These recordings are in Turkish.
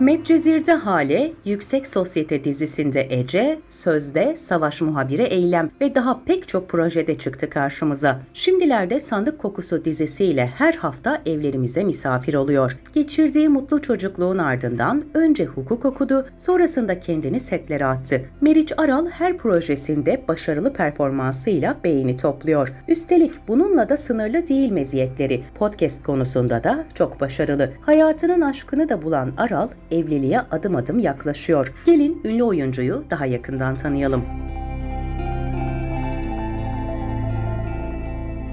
Medcezir'de Hale, Yüksek Sosyete dizisinde Ece, Sözde Savaş Muhabiri Eylem ve daha pek çok projede çıktı karşımıza. Şimdilerde Sandık Kokusu dizisiyle her hafta evlerimize misafir oluyor. Geçirdiği mutlu çocukluğun ardından önce hukuk okudu, sonrasında kendini setlere attı. Meriç Aral her projesinde başarılı performansıyla beğeni topluyor. Üstelik bununla da sınırlı değil meziyetleri. Podcast konusunda da çok başarılı. Hayatının aşkını da bulan Aral, evliliğe adım adım yaklaşıyor. Gelin ünlü oyuncuyu daha yakından tanıyalım.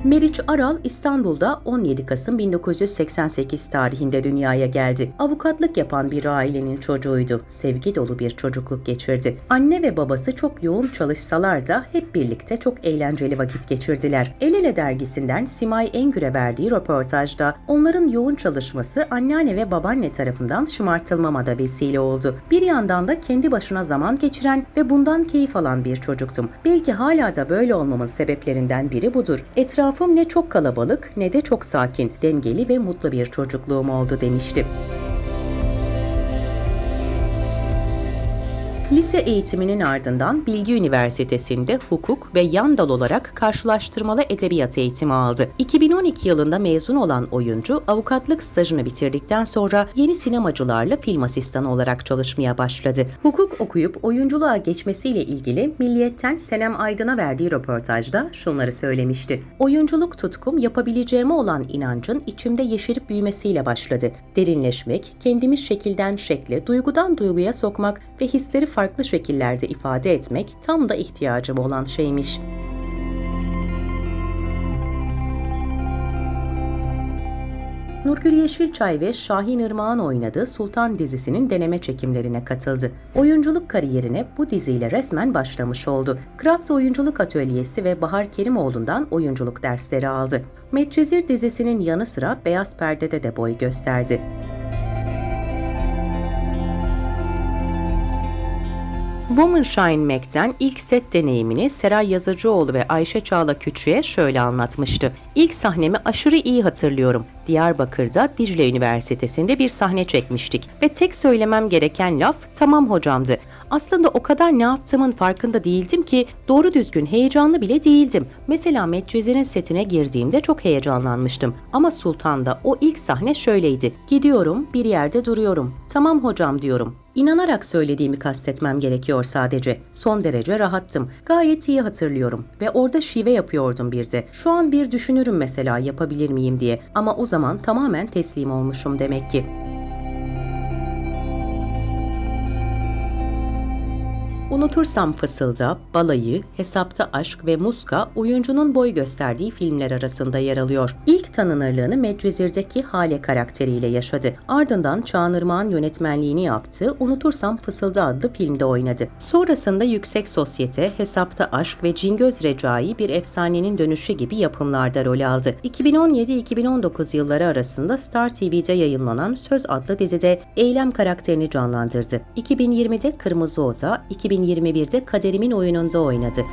Meriç Aral İstanbul'da 17 Kasım 1988 tarihinde dünyaya geldi. Avukatlık yapan bir ailenin çocuğuydu. Sevgi dolu bir çocukluk geçirdi. Anne ve babası çok yoğun çalışsalar da hep birlikte çok eğlenceli vakit geçirdiler. El Ele dergisinden Simay Engür'e verdiği röportajda onların yoğun çalışması anneanne ve babaanne tarafından şımartılmama da vesile oldu. Bir yandan da kendi başına zaman geçiren ve bundan keyif alan bir çocuktum. Belki hala da böyle olmamın sebeplerinden biri budur. Etrafım ne çok kalabalık ne de çok sakin, dengeli ve mutlu bir çocukluğum oldu demişti. Lise eğitiminin ardından Bilgi Üniversitesi'nde hukuk ve yan dal olarak karşılaştırmalı edebiyat eğitimi aldı. 2012 yılında mezun olan oyuncu avukatlık stajını bitirdikten sonra yeni sinemacılarla film asistanı olarak çalışmaya başladı. Hukuk okuyup oyunculuğa geçmesiyle ilgili Milliyet'ten Senem Aydın'a verdiği röportajda şunları söylemişti. Oyunculuk tutkum yapabileceğime olan inancın içimde yeşerip büyümesiyle başladı. Derinleşmek, kendimi şekilden şekle, duygudan duyguya sokmak ve hisleri farklı şekillerde ifade etmek tam da ihtiyacım olan şeymiş. Nurgül Yeşilçay ve Şahin Irmak'ın oynadığı Sultan dizisinin deneme çekimlerine katıldı. Oyunculuk kariyerine bu diziyle resmen başlamış oldu. Kraft Oyunculuk Atölyesi ve Bahar Kerimoğlu'ndan oyunculuk dersleri aldı. Medcezir dizisinin yanı sıra Beyaz Perde'de de boy gösterdi. Woman Shine Mac'ten ilk set deneyimini Seray Yazıcıoğlu ve Ayşe Çağla Küçü'ye şöyle anlatmıştı. İlk sahnemi aşırı iyi hatırlıyorum. Diyarbakır'da Dicle Üniversitesi'nde bir sahne çekmiştik ve tek söylemem gereken laf tamam hocamdı. Aslında o kadar ne yaptığımın farkında değildim ki doğru düzgün heyecanlı bile değildim. Mesela Medcezir'in setine girdiğimde çok heyecanlanmıştım. Ama Sultan'da o ilk sahne şöyleydi. Gidiyorum, bir yerde duruyorum. Tamam hocam diyorum. İnanarak söylediğimi kastetmem gerekiyor sadece. Son derece rahattım. Gayet iyi hatırlıyorum. Ve orada şive yapıyordum bir de. Şu an bir düşünürüm mesela yapabilir miyim diye. Ama o zaman tamamen teslim olmuşum demek ki. Unutursam Fısılda, Balayı, Hesapta Aşk ve Muska oyuncunun boy gösterdiği filmler arasında yer alıyor. İlk tanınırlığını Medcezir'deki Hale karakteriyle yaşadı. Ardından Çağınırmak'ın yönetmenliğini yaptığı Unutursam Fısılda adlı filmde oynadı. Sonrasında Yüksek Sosyete, Hesapta Aşk ve Cingöz Recai bir efsanenin dönüşü gibi yapımlarda rol aldı. 2017-2019 yılları arasında Star TV'de yayınlanan Söz adlı dizide Eylem karakterini canlandırdı. 2020'de Kırmızı Oda, 2000 2021'de Kaderimin oyununda oynadı.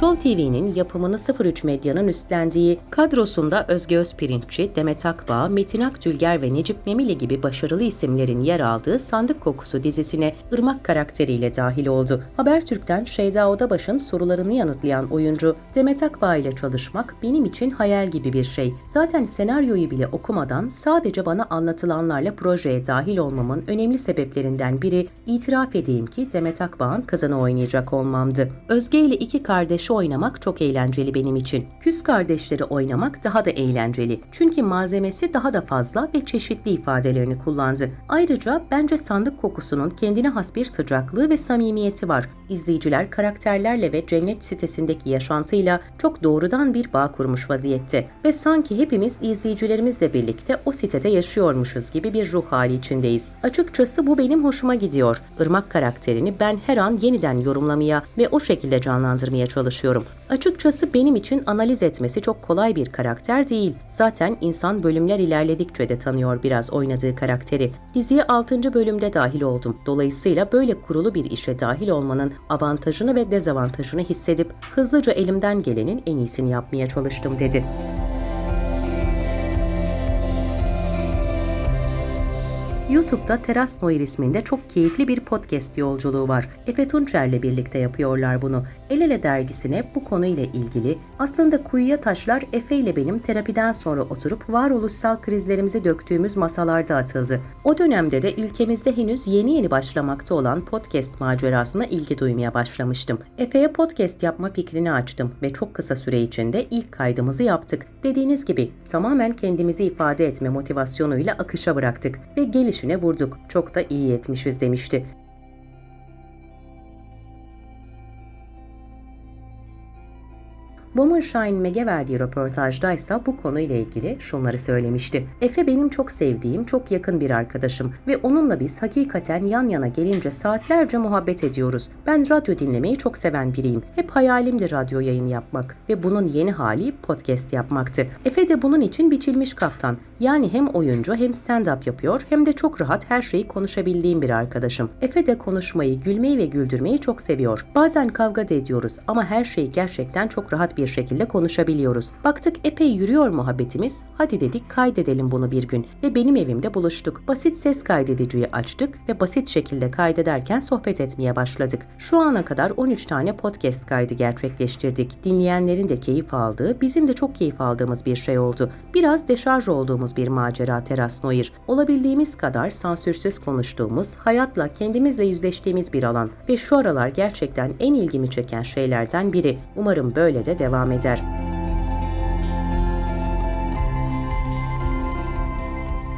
Show TV'nin yapımını 03 Medya'nın üstlendiği, kadrosunda Özge Özpirinççi, Demet Akbağ, Metin Akdülger ve Necip Memili gibi başarılı isimlerin yer aldığı Sandık Kokusu dizisine Irmak karakteriyle dahil oldu. Habertürk'ten Şeyda Odabaş'ın sorularını yanıtlayan oyuncu, Demet Akbağ ile çalışmak benim için hayal gibi bir şey. Zaten senaryoyu bile okumadan sadece bana anlatılanlarla projeye dahil olmamın önemli sebeplerinden biri itiraf edeyim ki Demet Akbağ'ın kızını oynayacak olmamdı. Özge ile iki kardeş kardeşi oynamak çok eğlenceli benim için. Küs kardeşleri oynamak daha da eğlenceli. Çünkü malzemesi daha da fazla ve çeşitli ifadelerini kullandı. Ayrıca bence sandık kokusunun kendine has bir sıcaklığı ve samimiyeti var. İzleyiciler karakterlerle ve cennet sitesindeki yaşantıyla çok doğrudan bir bağ kurmuş vaziyette ve sanki hepimiz izleyicilerimizle birlikte o sitede yaşıyormuşuz gibi bir ruh hali içindeyiz. Açıkçası bu benim hoşuma gidiyor. Irmak karakterini ben her an yeniden yorumlamaya ve o şekilde canlandırmaya çalışıyorum çalışıyorum. Açıkçası benim için analiz etmesi çok kolay bir karakter değil. Zaten insan bölümler ilerledikçe de tanıyor biraz oynadığı karakteri. Diziye 6. bölümde dahil oldum. Dolayısıyla böyle kurulu bir işe dahil olmanın avantajını ve dezavantajını hissedip hızlıca elimden gelenin en iyisini yapmaya çalıştım dedi. YouTube'da Teras Noir isminde çok keyifli bir podcast yolculuğu var. Efe Tunçer'le birlikte yapıyorlar bunu. El Ele dergisine bu konuyla ilgili aslında kuyuya taşlar Efe ile benim terapiden sonra oturup varoluşsal krizlerimizi döktüğümüz masalarda atıldı. O dönemde de ülkemizde henüz yeni yeni başlamakta olan podcast macerasına ilgi duymaya başlamıştım. Efe'ye podcast yapma fikrini açtım ve çok kısa süre içinde ilk kaydımızı yaptık. Dediğiniz gibi tamamen kendimizi ifade etme motivasyonuyla akışa bıraktık ve gelişine vurduk. Çok da iyi etmişiz demişti. Boomer Shine Meg'e verdiği röportajda ise bu konuyla ilgili şunları söylemişti. Efe benim çok sevdiğim, çok yakın bir arkadaşım ve onunla biz hakikaten yan yana gelince saatlerce muhabbet ediyoruz. Ben radyo dinlemeyi çok seven biriyim. Hep hayalimdi radyo yayını yapmak ve bunun yeni hali podcast yapmaktı. Efe de bunun için biçilmiş kaptan. Yani hem oyuncu hem stand-up yapıyor hem de çok rahat her şeyi konuşabildiğim bir arkadaşım. Efe de konuşmayı, gülmeyi ve güldürmeyi çok seviyor. Bazen kavga da ediyoruz ama her şeyi gerçekten çok rahat bir şekilde konuşabiliyoruz. Baktık epey yürüyor muhabbetimiz. Hadi dedik kaydedelim bunu bir gün ve benim evimde buluştuk. Basit ses kaydediciyi açtık ve basit şekilde kaydederken sohbet etmeye başladık. Şu ana kadar 13 tane podcast kaydı gerçekleştirdik. Dinleyenlerin de keyif aldığı, bizim de çok keyif aldığımız bir şey oldu. Biraz deşarj olduğumuz bir macera Teras Noir. Olabildiğimiz kadar sansürsüz konuştuğumuz, hayatla kendimizle yüzleştiğimiz bir alan ve şu aralar gerçekten en ilgimi çeken şeylerden biri. Umarım böyle de devam devam eder.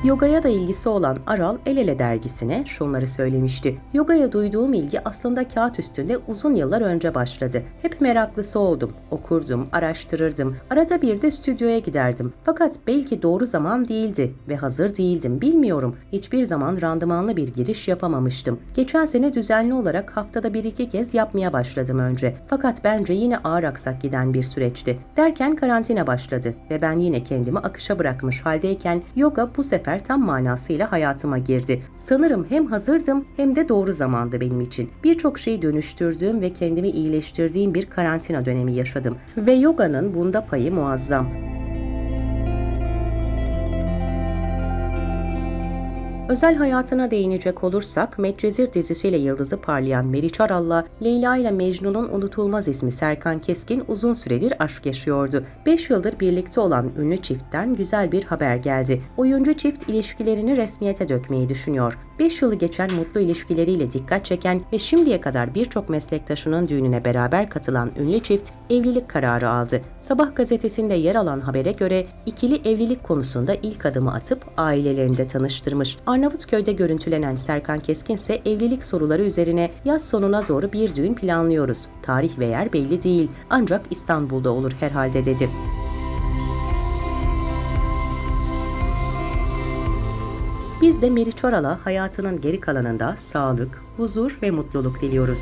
Yogaya da ilgisi olan Aral El Ele dergisine şunları söylemişti. Yogaya duyduğum ilgi aslında kağıt üstünde uzun yıllar önce başladı. Hep meraklısı oldum. Okurdum, araştırırdım. Arada bir de stüdyoya giderdim. Fakat belki doğru zaman değildi ve hazır değildim bilmiyorum. Hiçbir zaman randımanlı bir giriş yapamamıştım. Geçen sene düzenli olarak haftada bir iki kez yapmaya başladım önce. Fakat bence yine ağır aksak giden bir süreçti. Derken karantina başladı ve ben yine kendimi akışa bırakmış haldeyken yoga bu sefer tam manasıyla hayatıma girdi. Sanırım hem hazırdım hem de doğru zamandı benim için. Birçok şeyi dönüştürdüğüm ve kendimi iyileştirdiğim bir karantina dönemi yaşadım. Ve yoganın bunda payı muazzam. Özel hayatına değinecek olursak Medcezir dizisiyle yıldızı parlayan Meriç Aral'la Leyla ile Mecnun'un unutulmaz ismi Serkan Keskin uzun süredir aşk yaşıyordu. 5 yıldır birlikte olan ünlü çiftten güzel bir haber geldi. Oyuncu çift ilişkilerini resmiyete dökmeyi düşünüyor. 5 yılı geçen mutlu ilişkileriyle dikkat çeken ve şimdiye kadar birçok meslektaşının düğününe beraber katılan ünlü çift evlilik kararı aldı. Sabah gazetesinde yer alan habere göre ikili evlilik konusunda ilk adımı atıp ailelerinde tanıştırmış. Arnavutköy'de görüntülenen Serkan Keskin ise evlilik soruları üzerine yaz sonuna doğru bir düğün planlıyoruz. Tarih ve yer belli değil ancak İstanbul'da olur herhalde dedi. Biz de Meriç Oral'a hayatının geri kalanında sağlık, huzur ve mutluluk diliyoruz.